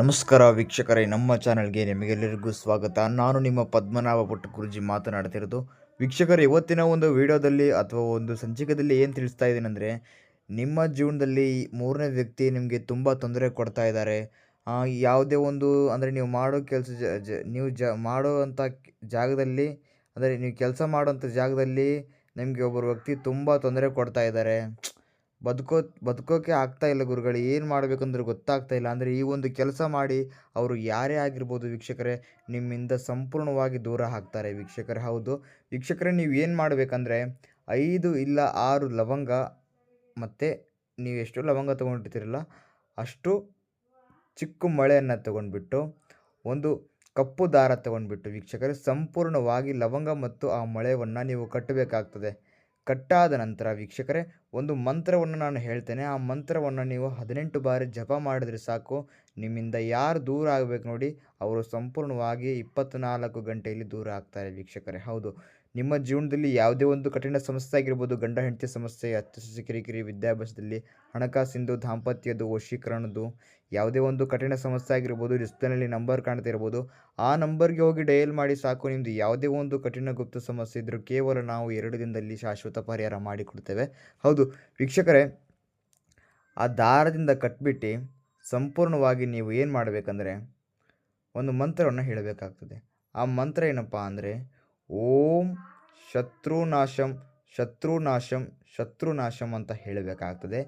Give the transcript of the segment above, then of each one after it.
ನಮಸ್ಕಾರ ವೀಕ್ಷಕರೇ, ನಮ್ಮ ಚಾನಲ್ಗೆ ನಿಮಗೆಲ್ಲರಿಗೂ ಸ್ವಾಗತ. ನಾನು ನಿಮ್ಮ ಪದ್ಮನಾಭ ಪುಟ್ಟ ಗುರುಜಿ ಮಾತನಾಡ್ತಿರೋದು. ವೀಕ್ಷಕರೇ, ಇವತ್ತಿನ ಒಂದು ವಿಡಿಯೋದಲ್ಲಿ ಅಥವಾ ಒಂದು ಸಂಚಿಕೆಯಲ್ಲಿ ಏನು ತಿಳಿಸ್ತಾ ಇದ್ದೀನಿ ಅಂದರೆ, ನಿಮ್ಮ ಜೀವನದಲ್ಲಿ ಮೂರನೇ ವ್ಯಕ್ತಿ ನಿಮಗೆ ತುಂಬ ತೊಂದರೆ ಕೊಡ್ತಾ ಇದ್ದಾರೆ. ಯಾವುದೇ ಒಂದು ಅಂದರೆ ನೀವು ಮಾಡೋ ಕೆಲಸ ನೀವು ಜ ಮಾಡುವಂಥ ಜಾಗದಲ್ಲಿ, ಅಂದರೆ ನೀವು ಕೆಲಸ ಮಾಡೋವಂಥ ಜಾಗದಲ್ಲಿ ನಿಮಗೆ ಒಬ್ಬರು ವ್ಯಕ್ತಿ ತುಂಬ ತೊಂದರೆ ಕೊಡ್ತಾ ಇದ್ದಾರೆ. ಬದುಕೋ, ಬದುಕೋಕೆ ಆಗ್ತಾ ಇಲ್ಲ ಗುರುಗಳೇ, ಏನು ಮಾಡಬೇಕಂದ್ರೆ ಗೊತ್ತಾಗ್ತಾ ಇಲ್ಲ. ಅಂದರೆ ಈ ಒಂದು ಕೆಲಸ ಮಾಡಿ ಅವರು ಯಾರೇ ಆಗಿರ್ಬೋದು ವೀಕ್ಷಕರೇ, ನಿಮ್ಮಿಂದ ಸಂಪೂರ್ಣವಾಗಿ ದೂರ ಹಾಕ್ತಾರೆ ವೀಕ್ಷಕರೇ. ಹೌದು, ವೀಕ್ಷಕರೇ, ನೀವು ಏನು ಮಾಡಬೇಕಂದ್ರೆ ಐದು ಇಲ್ಲ ಆರು ಲವಂಗ, ಮತ್ತು ನೀವು ಎಷ್ಟು ಲವಂಗ ತೊಗೊಂಡಿರ್ತೀರಲ್ಲ, ಅಷ್ಟು ಚಿಕ್ಕ ಮಳೆಯನ್ನು ತಗೊಂಡ್ಬಿಟ್ಟು, ಒಂದು ಕಪ್ಪು ದಾರ ತಗೊಂಡ್ಬಿಟ್ಟು ವೀಕ್ಷಕರೇ, ಸಂಪೂರ್ಣವಾಗಿ ಲವಂಗ ಮತ್ತು ಆ ಮಳೆಯನ್ನು ನೀವು ಕಟ್ಟಬೇಕಾಗ್ತದೆ. ಕಟ್ಟಾದ ನಂತರ ವೀಕ್ಷಕರೇ ಒಂದು ಮಂತ್ರವನ್ನು ನಾನು ಹೇಳ್ತೇನೆ. ಆ ಮಂತ್ರವನ್ನು ನೀವು ಹದಿನೆಂಟು ಬಾರಿ ಜಪ ಮಾಡಿದರೆ ಸಾಕು. ನಿಮ್ಮಿಂದ ಯಾರು ದೂರ ಆಗಬೇಕು ನೋಡಿ, ಅವರು ಸಂಪೂರ್ಣವಾಗಿ ಇಪ್ಪತ್ತ್ನಾಲ್ಕು ಗಂಟೆಯಲ್ಲಿ ದೂರ ಆಗ್ತಾರೆ ವೀಕ್ಷಕರೇ. ಹೌದು, ನಿಮ್ಮ ಜೀವನದಲ್ಲಿ ಯಾವುದೇ ಒಂದು ಕಠಿಣ ಸಮಸ್ಯೆ ಆಗಿರ್ಬೋದು, ಗಂಡ ಹೆಂಡತಿ ಸಮಸ್ಯೆ ಅತ್ತೆ ಕಿರಿಕಿರಿ ವಿದ್ಯಾಭ್ಯಾಸದಲ್ಲಿ, ಹಣಕಾಸಿಂದು, ದಾಂಪತ್ಯದ್ದು, ವಶೀಕರಣದ್ದು, ಯಾವುದೇ ಒಂದು ಕಠಿಣ ಸಮಸ್ಯೆ ಆಗಿರ್ಬೋದು ಡಿಸ್ಪ್ಲೇನಲ್ಲಿ ನಂಬರ್ ಕಾಣ್ತಾ ಇರ್ಬೋದು, ಆ ನಂಬರ್ಗೆ ಹೋಗಿ ಡಯಲ್ ಮಾಡಿ ಸಾಕು. ನಿಮ್ಮದು ಯಾವುದೇ ಒಂದು ಕಠಿಣ ಗುಪ್ತ ಸಮಸ್ಯೆ ಇದ್ದರೂ ಕೇವಲ ನಾವು ಎರಡು ದಿನದಲ್ಲಿ ಶಾಶ್ವತ ಪರಿಹಾರ ಮಾಡಿಕೊಡ್ತೇವೆ. ಹೌದು. ವೀಕ್ಷಕರೇ, ಆ ದಾರದಿಂದ ಕಟ್ಬಿಟ್ಟು ಸಂಪೂರ್ಣವಾಗಿ ನೀವು ಏನು ಮಾಡಬೇಕಂದ್ರೆ ಒಂದು ಮಂತ್ರವನ್ನು ಹೇಳಬೇಕಾಗ್ತದೆ. ಆ ಮಂತ್ರ ಏನಪ್ಪ ಅಂದರೆ, ಓಂ ಶತ್ರುನಾಶಂ ಶತ್ರುನಾಶಂ ಶತ್ರುನಾಶಂ ಅಂತ ಹೇಳಬೇಕಾಗ್ತದೆ.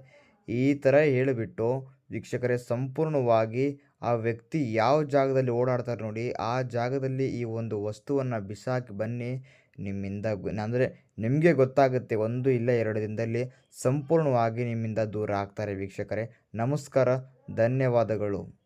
ಈ ಥರ ಹೇಳಿಬಿಟ್ಟು ವೀಕ್ಷಕರೇ, ಸಂಪೂರ್ಣವಾಗಿ ಆ ವ್ಯಕ್ತಿ ಯಾವ ಜಾಗದಲ್ಲಿ ಓಡಾಡ್ತಾರೆ ನೋಡಿ, ಆ ಜಾಗದಲ್ಲಿ ಈ ಒಂದು ವಸ್ತುವನ್ನು ಬಿಸಾಕಿ ಬನ್ನಿ, ನಿಮ್ಮಿಂದ ಅಂದರೆ ನಿಮಗೆ ಗೊತ್ತಾಗುತ್ತೆ, ಒಂದು ಇಲ್ಲ ಎರಡು ದಿನದಲ್ಲಿ ಸಂಪೂರ್ಣವಾಗಿ ನಿಮ್ಮಿಂದ ದೂರ ಆಗ್ತಾರೆ ವೀಕ್ಷಕರೇ. ನಮಸ್ಕಾರ, ಧನ್ಯವಾದಗಳು.